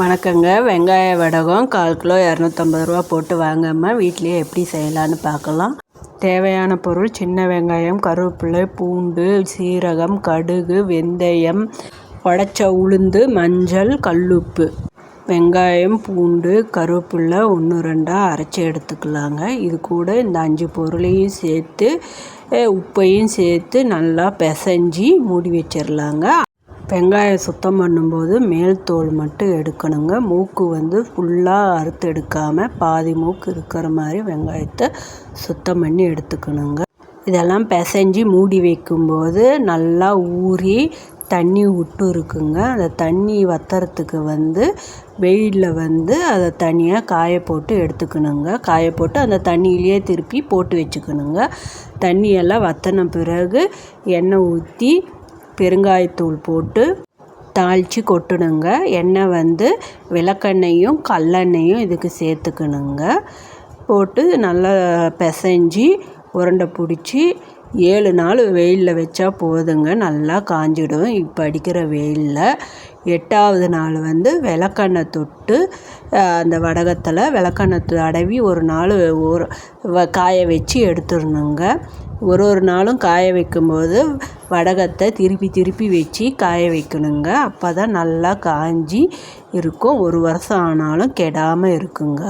வணக்கங்க. வெங்காய வடகம் கால் கிலோ இரநூத்தம்பது ரூபா போட்டு வாங்காமல் வீட்லேயே எப்படி செய்யலான்னு பார்க்கலாம். தேவையான பொருள் சின்ன வெங்காயம் கருவேப்பிலை பூண்டு சீரகம் கடுகு வெந்தயம் உடச்ச உளுந்து மஞ்சள் கல்லுப்பு. வெங்காயம் பூண்டு கருவேப்பிலை ஒன்று ரெண்டாக அரைச்சி எடுத்துக்கலாங்க. இது கூட இந்த அஞ்சு பொருளையும் சேர்த்து உப்பையும் சேர்த்து நல்லா பிசைஞ்சி மூடி வச்சிடலாங்க வெங்காயம் சுத்தம் பண்ணும்போது மேல் தோல் மட்டும் எடுக்கணுங்க. மூக்கு வந்து ஃபுல்லாக அறுத்து எடுக்காமல் பாதி மூக்கு இருக்கிற மாதிரி வெங்காயத்தை சுத்தம் பண்ணி எடுத்துக்கணுங்க. இதெல்லாம் பிசைஞ்சு மூடி வைக்கும்போது நல்லா ஊறி தண்ணி விட்டு இருக்குங்க. அந்த தண்ணி வற்றுறதுக்கு வந்து வெயிலில் வந்து அதை தனியாக காய போட்டு எடுத்துக்கணுங்க. காய போட்டு அந்த தண்ணியிலேயே திருப்பி போட்டு வச்சுக்கணுங்க. தண்ணியெல்லாம் வற்றின பிறகு எண்ணெய் ஊற்றி பெருங்காயத்தூள் போட்டு தாளித்து கொட்டணுங்க. எண்ணெய் வந்து விளக்கெண்ணையும் கல்லெண்ணையும் இதுக்கு சேர்த்துக்கணுங்க. போட்டு நல்லா பிசைஞ்சி உருண்டை பிடிச்சி ஏழு நாள் வெயிலில் வச்சா போதுங்க. நல்லா காஞ்சிடும். இப்போ அடிக்கிற வெயிலில் எட்டாவது நாள் வந்து விளக்கெண்ணெய் தொட்டு அந்த வடகத்தில் விளக்கெண்ணெய் அடவி ஒரு நாள் ஒரு காய வச்சு எடுத்துடணுங்க. ஒரு ஒரு நாளும் காய வைக்கும்போது வடகத்தை திருப்பி திருப்பி வச்சு காய வைக்கணுங்க. அப்போ தான் நல்லா காஞ்சி இருக்கும். ஒரு வருஷம் ஆனாலும் கெடாமல் இருக்குங்க.